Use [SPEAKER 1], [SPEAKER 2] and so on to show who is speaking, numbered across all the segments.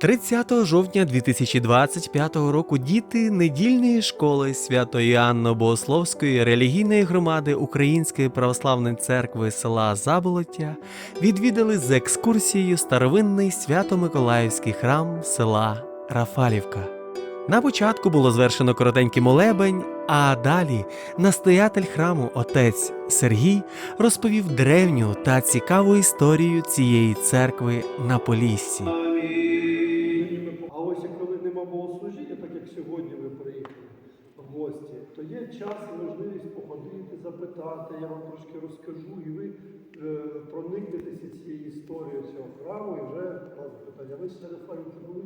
[SPEAKER 1] 30 жовтня 2025 року діти недільної школи Свято-Іоанно Богословської релігійної громади Української православної церкви села Заболоття відвідали з екскурсією старовинний Свято-Миколаївський храм села Рафалівка. На початку було звершено коротенький молебень, а далі настоятель храму отець Сергій розповів древню та цікаву історію цієї церкви на Поліссі.
[SPEAKER 2] Богослужіння, так як сьогодні ви приїхали в гості, то є час і можливість походити, запитати, я вам трошки розкажу, і ви е, проникнетеся цією історією цього храму, і вже вас питання. Ви Серафарівки були?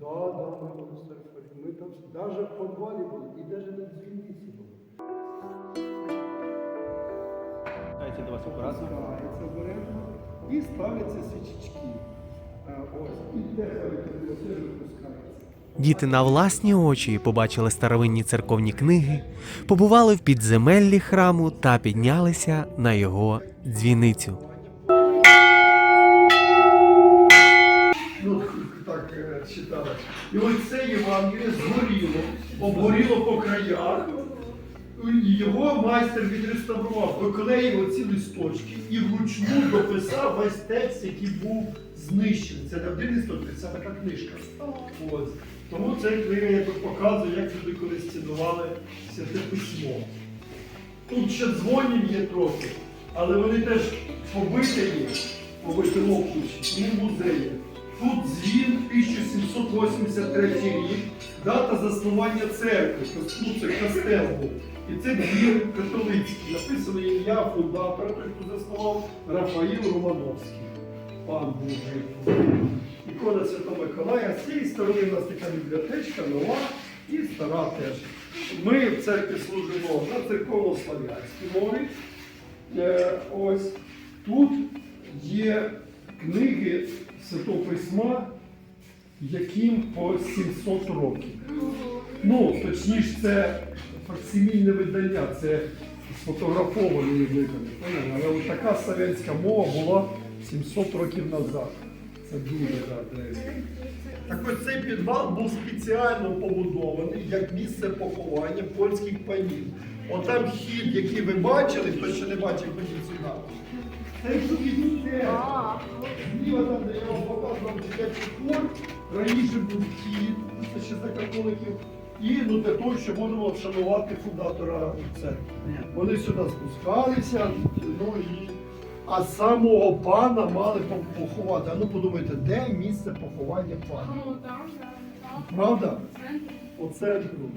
[SPEAKER 2] Да, да, ми були в Серафарівці. Ми там навіть в подвалі були, і навіть на дзвіниці були.
[SPEAKER 3] Дайте до вас акуратно.
[SPEAKER 2] Збирається обережно і ставляться свічечки. Е, Ось, і дехають, все випускається.
[SPEAKER 1] Діти на власні очі побачили старовинні церковні книги, побували в підземеллі храму та піднялися на його дзвіницю.
[SPEAKER 2] Так е. І оце Євангеліє згоріло, обгоріло по краях. І Його майстер відреставрував, доклеїв оці листочки і вручну дописав весь текст, який був знищений. Це не один листочок, це така книжка. Ось. Тому ця книга я тут показую, як люди колись цінували святе письмо. Тут ще дзвонів є трохи, але вони теж побиті є, побиті лопнучі, тому музеї. Тут дзвін 1783 рік, дата заснування церкви, ну це костел був. І це двір католицький. Написано ім'я фундатора, той, хто заснував Рафаїл Романовський. Пан був жив. Ікона Святого Миколая. З цієї сторони у нас така бібліотечка нова і стара теж. Ми в церкві служимо на церковно-слав'янській мові. Е, ось тут є книги Святого Письма, яким по 700 років. Ну, точніше, це факсимільне видання, це сфотографовані виконані. Але така славянська мова була 700 років назад. Це дуже да. Так ось цей підвал був спеціально побудований як місце поховання польських панів. Отам хід, який ви бачили, хто ще не бачив, ходіть сюди. Це вхід у церкву. Зліва там, де я вам показував дитячий хор, раніше був вхід, це ще за католиків. І ну, для того, щоб було вшанувати фундатора церкви. Вони сюди спускалися, ну і. А самого пана мали поховати. А ну подумайте, де місце поховання пана?
[SPEAKER 4] Ну.
[SPEAKER 2] Правда? центру.